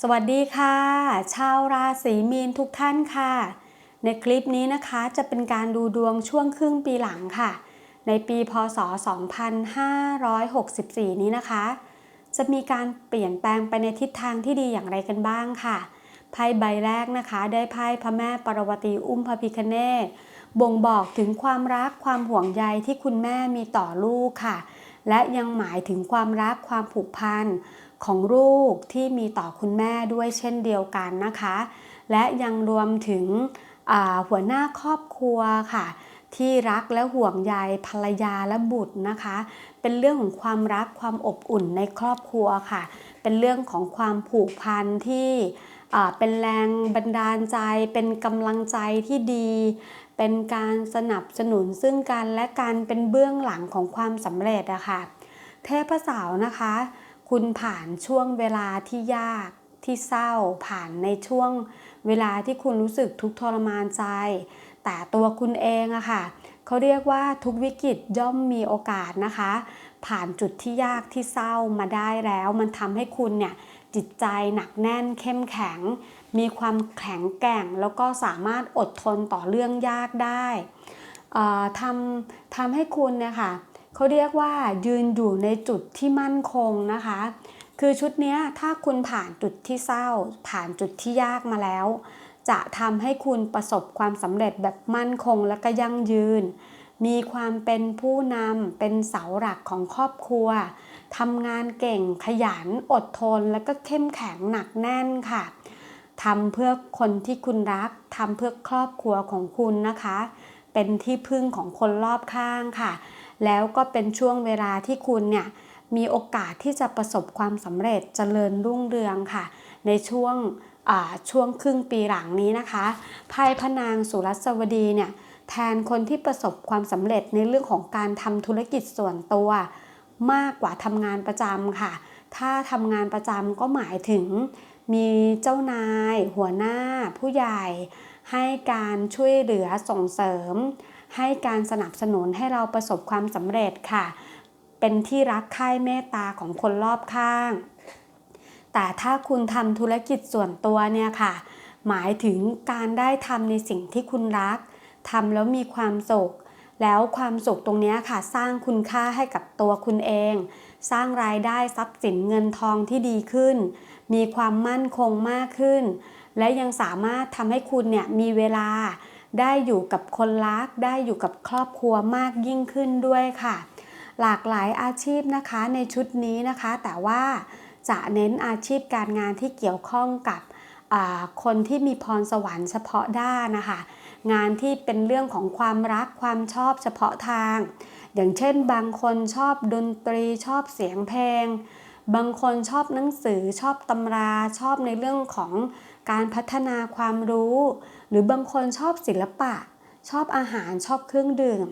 สวัสดีค่ะ ชาวราศีมีนทุกท่านค่ะ ในคลิปนี้นะคะจะเป็นการดูดวงช่วงครึ่งปีหลังค่ะ ในปีพศ 2564 นี้นะคะ จะมีการเปลี่ยนแปลงไปในทิศทางที่ดีอย่างไรกันบ้างค่ะไพ่ใบแรกนะคะ ได้ไพ่พระแม่ปรวตีอุ้มพระพิคเนตบ่งบอกถึงความรักความห่วงใยที่คุณแม่มีต่อลูกค่ะ และยังหมายถึงความรักความผูกพันของลูกที่มีต่อคุณแม่ด้วยเช่นเดียวกันนะคะ และยังรวมถึงหัวหน้าครอบครัวค่ะที่รักและห่วงใยภรรยาและบุตรนะคะ เป็นเรื่องของความรักความอบอุ่นในครอบครัวค่ะ เป็นเรื่องของความผูกพันที่ เป็นแรงบันดาลใจ เป็นกำลังใจที่ดี เป็นการสนับสนุนซึ่งกันและกันเป็นเบื้องหลังของความสำเร็จอะค่ะเทพสาวนะคะ คุณผ่านช่วงเวลาที่ยากที่เศร้าผ่านในช่วงเวลาที่คุณรู้สึกทุกทรมานใจ แต่ตัวคุณเองอะค่ะเขาเรียกว่าทุกวิกฤตย่อมมีโอกาสนะคะ ผ่านจุดที่ยากที่เศร้ามาได้แล้ว มันทำให้คุณเนี่ย จิตใจหนักแน่นเข้มแข็ง มีความแข็งแกร่ง แล้วก็สามารถอดทนต่อเรื่องยากได้ทำทำให้คุณเนี่ยค่ะเขาเรียกว่ายืนอยู่ในจุดที่มั่นคงนะคะ คือชุดนี้ถ้าคุณผ่านจุดที่เศร้า ผ่านจุดที่ยากมาแล้ว จะทำให้คุณประสบความสำเร็จแบบมั่นคงและก็ยั่งยืน มีความเป็นผู้นำเป็นเสาหลักของครอบครัว ทำงานเก่งขยันอดทน แล้วก็เข้มแข็งหนักแน่นค่ะทำเพื่อคนที่คุณรักทำเพื่อครอบครัวของคุณนะคะ เป็นที่พึ่งของคนรอบข้างค่ะ แล้วก็เป็นช่วงเวลาที่คุณเนี่ยมีโอกาสที่จะประสบความสำเร็จเจริญรุ่งเรืองค่ะ ในช่วงช่วงครึ่งปีหลังนี้นะคะไพ่พระนางสุรัสวดีเนี่ยแทนคนที่ประสบความสำเร็จในเรื่องของการทำธุรกิจส่วนตัว มากกว่าทำงานประจำค่ะ ถ้าทำงานประจำก็หมายถึงมีเจ้านาย หัวหน้า ผู้ใหญ่ ให้การช่วยเหลือส่งเสริม ให้การสนับสนุนให้เราประสบความสำเร็จค่ะ เป็นที่รักใคร่เมตตาของคนรอบข้าง แต่ถ้าคุณทำธุรกิจส่วนตัวเนี่ยค่ะ หมายถึงการได้ทำในสิ่งที่คุณรักทำแล้วมีความสุข แล้วความสุขตรงนี้ค่ะสร้างคุณค่าให้กับตัวคุณเอง สร้างรายได้ทรัพย์สินเงินทองที่ดีขึ้น มีความมั่นคงมากขึ้น และยังสามารถทำให้คุณเนี่ยมีเวลา ได้อยู่กับคนรัก ได้อยู่กับครอบครัวมากยิ่งขึ้นด้วยค่ะ หลากหลายอาชีพนะคะในชุดนี้นะคะ แต่ว่าจะเน้นอาชีพการงานที่เกี่ยวข้องกับคนที่มีพรสวรรค์เฉพาะด้านนะคะ งานที่เป็นเรื่องของความรักความชอบเฉพาะทาง อย่างเช่น บางคนชอบดนตรีชอบเสียงเพลง บางคนชอบหนังสือชอบตำราชอบในเรื่องของการพัฒนาความรู้ หรือบางคนชอบศิลปะ ชอบอาหารชอบเครื่องดื่ม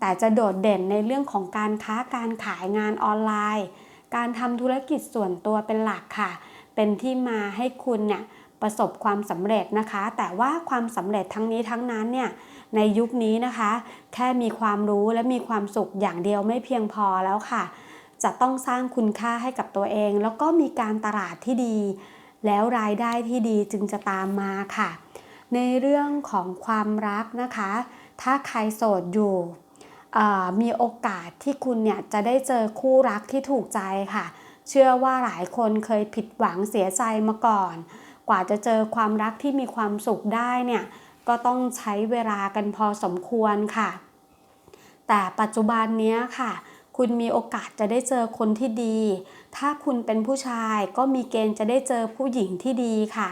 แต่จะโดดเด่นในเรื่องของการค้าการขายงานออนไลน์ การทำธุรกิจส่วนตัวเป็นหลักค่ะ เป็นที่มาให้คุณเนี่ย ประสบความสำเร็จนะคะ แต่ว่าความสำเร็จทั้งนี้ทั้งนั้นเนี่ยในยุคนี้นะคะ แค่มีความรู้และมีความสุขอย่างเดียวไม่เพียงพอแล้วค่ะ จะต้องสร้างคุณค่าให้กับตัวเอง แล้วก็มีการตลาดที่ดี แล้วรายได้ที่ดีจึงจะตามมาค่ะ ในเรื่องของความรักนะคะ ถ้าใครโสดอยู่มีโอกาสที่คุณเนี่ยจะได้เจอคู่รักที่ถูกใจค่ะ เชื่อว่าหลายคนเคยผิดหวังเสียใจมาก่อน ว่าจะเจอความรักที่มีความสุขได้เนี่ยก็ต้องใช้เวลากันพอสมควรค่ะ แต่ปัจจุบันนี้ค่ะ คุณมีโอกาสจะได้เจอคนที่ดี ถ้าคุณเป็นผู้ชายก็มีเกณฑ์จะได้เจอผู้หญิงที่ดีค่ะ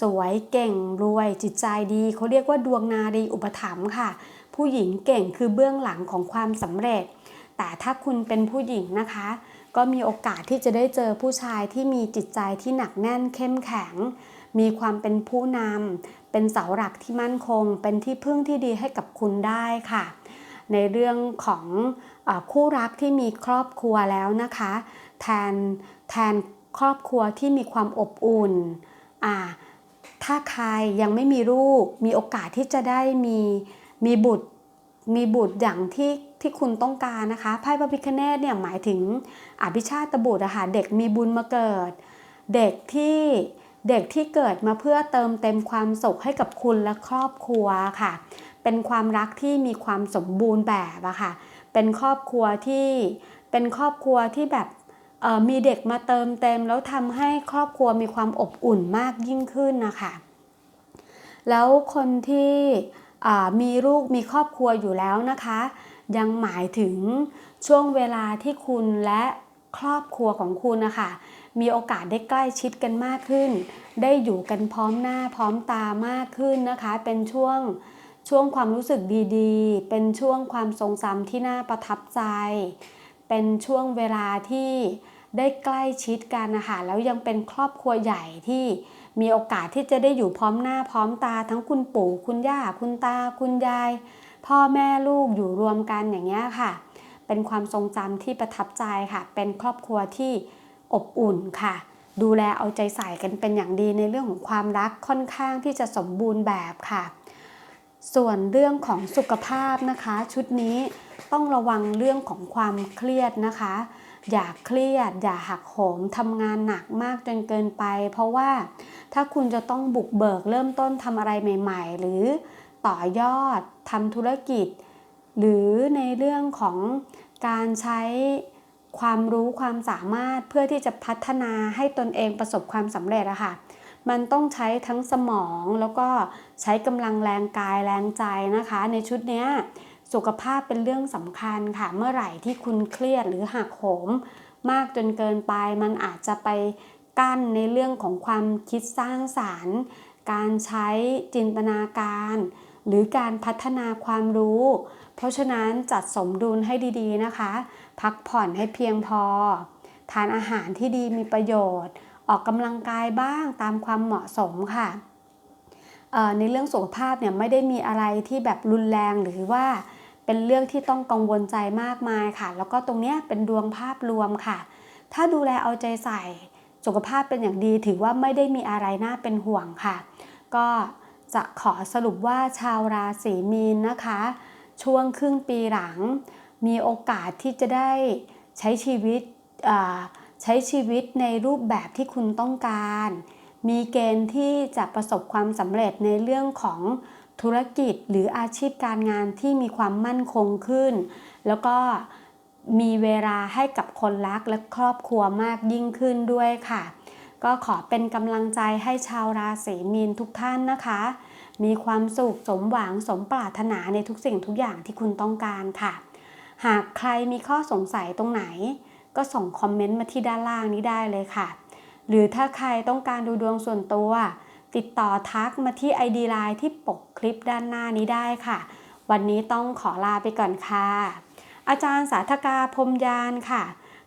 สวยเก่งรวยจิตใจดีเขาเรียกว่าดวงนารีอุปถัมภ์ค่ะ ผู้หญิงเก่งคือเบื้องหลังของความสำเร็จ แต่ถ้าคุณเป็นผู้หญิงนะคะ ก็มีโอกาสที่จะได้เจอผู้ชายที่มีจิตใจที่หนักแน่นเข้มแข็ง มีความเป็นผู้นำเป็นเสาหลักที่มั่นคง เป็นที่พึ่งที่ดีให้กับคุณได้ค่ะ ในเรื่องของอคู่รักที่มีครอบครัวแล้วนะคะ แทนแทนครอบครัวที่มีความอบอุ่นอ่าถ้าใครยังไม่มีลูก มีโอกาสที่จะได้มีมีบุตรมีบุตรอย่างที่ที่คุณต้องการนะคะไพ่พระพิคเนตเนี่ยหมายถึงอภิชาติบุตรอะคะเด็กมีบุญมาเกิด เด็กที่ เด็กที่เกิดมาเพื่อเติมเต็มความสุขให้กับคุณและครอบครัวค่ะ เป็นความรักที่มีความสมบูรณ์แบบอะค่ะ เป็นครอบครัวที่เป็นครอบครัวที่แบบมีเด็กมาเติมเต็ม แล้วทำให้ครอบครัวมีความอบอุ่นมากยิ่งขึ้นนะคะแล้วคนที่มีลูกมีครอบครัวอยู่แล้วนะคะ ยังหมายถึงช่วงเวลาที่คุณและ ครอบครัวของคุณนะคะมีโอกาสได้ใกล้ชิดกันมากขึ้น ได้อยู่กันพร้อมหน้าพร้อมตามากขึ้นนะคะ เป็นช่วงช่วงความรู้สึกดีๆ เป็นช่วงความทรงจำที่น่าประทับใจ เป็นช่วงเวลาที่ได้ใกล้ชิดกันนะคะแล้วยังเป็นครอบครัวใหญ่ที่มีโอกาสที่จะได้อยู่พร้อมหน้าพร้อมตาทั้งคุณปู่คุณย่าคุณตาคุณยาย พ่อแม่ลูกอยู่รวมกันอย่างเงี้ยค่ะ เป็นความทรงจำที่ประทับใจค่ะ เป็นครอบครัวที่อบอุ่นค่ะ ดูแลเอาใจใส่กันเป็นอย่างดีในเรื่องของความรักค่อนข้างที่จะสมบูรณ์แบบค่ะ ส่วนเรื่องของสุขภาพนะคะ ชุดนี้ต้องระวังเรื่องของความเครียดนะคะ อย่าเครียด อย่าหักโหมทำงานหนักมากจนเกินไป เพราะว่าถ้าคุณจะต้องบุกเบิกเริ่มต้นทำอะไรใหม่ ๆ หรือต่อยอดทำธุรกิจ หรือในเรื่องของการใช้ความรู้ความสามารถเพื่อที่จะพัฒนาให้ตนเองประสบความสำเร็จอะค่ะ มันต้องใช้ทั้งสมองแล้วก็ใช้กำลังแรงกายแรงใจนะคะ ในชุดนี้สุขภาพเป็นเรื่องสำคัญค่ะ เมื่อไหร่ที่คุณเครียดหรือหักโหม มากจนเกินไปมันอาจจะไปกั้นในเรื่องของความคิดสร้างสารรค์ การใช้จินตนาการ หรือการพัฒนาความรู้ เพราะฉะนั้นจัดสมดุลให้ดีๆนะคะ พักผ่อนให้เพียงพอ ทานอาหารที่ดีมีประโยชน์ ออกกำลังกายบ้างตามความเหมาะสมค่ะในเรื่องสุขภาพเนี่ยไม่ได้มีอะไรที่แบบรุนแรงหรือว่าเป็นเรื่องที่ต้องกังวลใจมากมายค่ะ แล้วก็ตรงเนี้ยเป็นดวงภาพรวมค่ะ ถ้าดูแลเอาใจใส่สุขภาพเป็นอย่างดีถือว่าไม่ได้มีอะไรน่าเป็นห่วงค่ะ ก็จะขอสรุปว่าชาวราศีมีนนะคะ ช่วงครึ่งปีหลัง มีโอกาสที่จะได้ใช้ชีวิตใช้ชีวิตในรูปแบบที่คุณต้องการ มีเกณฑ์ที่จะประสบความสำเร็จในเรื่องของธุรกิจหรืออาชีพการงานที่มีความมั่นคงขึ้น แล้วก็มีเวลาให้กับคนรักและครอบครัวมากยิ่งขึ้นด้วยค่ะ ก็ขอเป็นกำลังใจให้ชาวราศีมีนทุกท่านนะคะ มีความสุขสมหวังสมปรารถนาในทุกสิ่งทุกอย่างที่คุณต้องการค่ะ หากใครมีข้อสงสัยตรงไหน ก็ส่งคอมเมนต์มาที่ด้านล่างนี้ได้เลยค่ะ หรือถ้าใครต้องการดูดวงส่วนตัว ติดต่อทักมาที่ ID Line ที่ปกคลิปด้านหน้านี้ได้ค่ะ วันนี้ต้องขอลาไปก่อนค่ะ อาจารย์สาธกาพรมยานค่ะ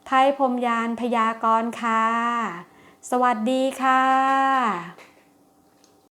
ไทยพรมยานพยากรณ์ค่ะ สวัสดีค่ะ